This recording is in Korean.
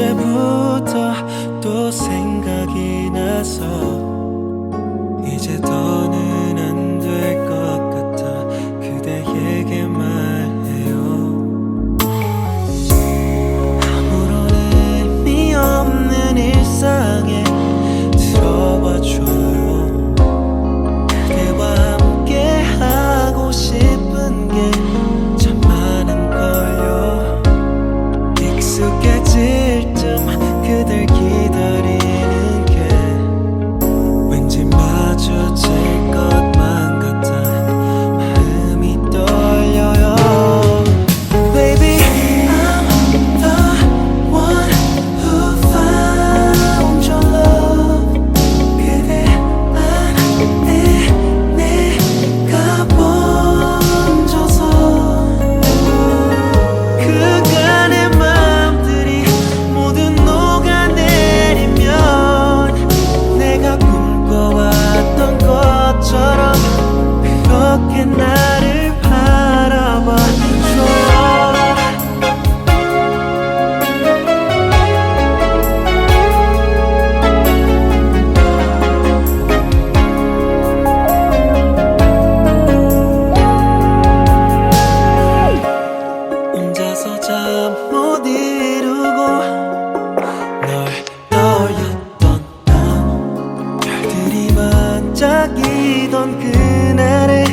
언제부터 또 생각이 나서 이제 더 짝이던 그날의